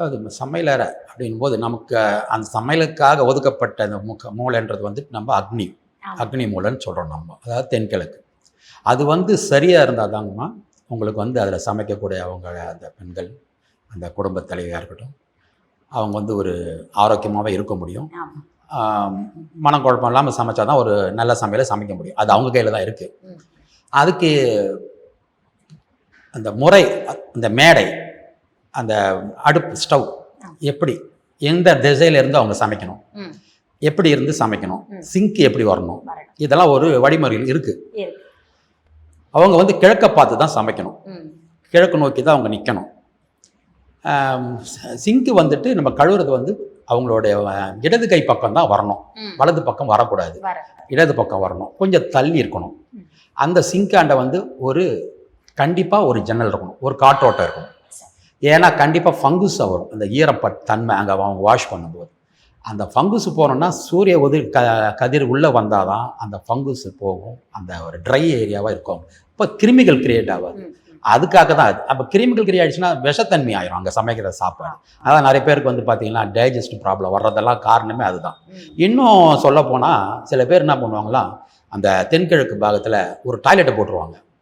அதாவது சமையலறை அப்படின் போது நமக்கு அந்த சமையலுக்காக ஒதுக்கப்பட்ட அந்த முக்க மூளைன்றது வந்து நம்ம அக்னி. அக்னி மூலைன்னு சொல்கிறோம் நம்ம. அதாவது தென்கிழக்கு. அது வந்து சரியாக இருந்தால் தாங்கம்மா உங்களுக்கு வந்து அதில் சமைக்கக்கூடிய அவங்க அந்த பெண்கள் அந்த குடும்ப தலைவியாக இருக்கட்டும் அவங்க வந்து ஒரு ஆரோக்கியமாகவே இருக்க முடியும். மனக்குழப்பம் இல்லாமல் சமைச்சா தான் ஒரு நல்ல சமையலை சமைக்க முடியும். அது அவங்க கையில் தான் இருக்குது. அதுக்கு அந்த முறை அந்த மேடை அந்த அடுப்பு ஸ்டவ் எப்படி எந்த திசையில இருந்து அவங்க சமைக்கணும். எப்படி இருந்து சமைக்கணும். சிங்க் எப்படி வரணும். இதெல்லாம் ஒரு வழிமுறைகள் இருக்கு இருக்கு. அவங்க வந்து கிழக்க பார்த்து தான் சமைக்கணும். கிழக்கு நோக்கி தான் அவங்க நிற்கணும் சிங்க்கு வந்துட்டு நம்ம கழுவுறது வந்து அவங்களுடைய இடது கை பக்கம் தான் வரணும். வலது பக்கம் வரக்கூடாது வர இடது பக்கம் வரணும் கொஞ்சம் தள்ளி இருக்கணும். அந்த சிங்காண்ட வந்து ஒரு கண்டிப்பாக ஒரு ஜன்னல் இருக்கணும் ஒரு காற்றோட்டம் இருக்கணும் ஏன்னா கண்டிப்பாக ஃபங்குஸ் வரும். அந்த ஈரப்பட் தன்மை அங்கே அவங்க வாஷ் பண்ணும்போது. அந்த ஃபங்குஸ் போனோம்னா சூரிய உதிர் க கதிர் உள்ளே வந்தால் தான் அந்த ஃபங்குஸ் போகும். அந்த ஒரு ட்ரை ஏரியாவாக இருக்கும். இப்போ கிருமிகள் கிரியேட் ஆகாது. அதுக்காக தான் அது. அப்போ கிருமிகள் கிரியேட் ஆயிடுச்சுன்னா விஷத்தன்மை ஆயிரும் அங்கே சமைக்கிற சாப்பாடு. அதான் நிறைய பேருக்கு வந்து பார்த்தீங்கன்னா டைஜஸ்ட் ப்ராப்ளம் வர்றதெல்லாம் காரணமே அதுதான். இன்னும் சொல்ல போனால் சில பேர் என்ன பண்ணுவாங்களாம் அந்த தென்கிழக்கு பாகத்தில் ஒரு டாய்லெட்டை போட்டுருவாங்க.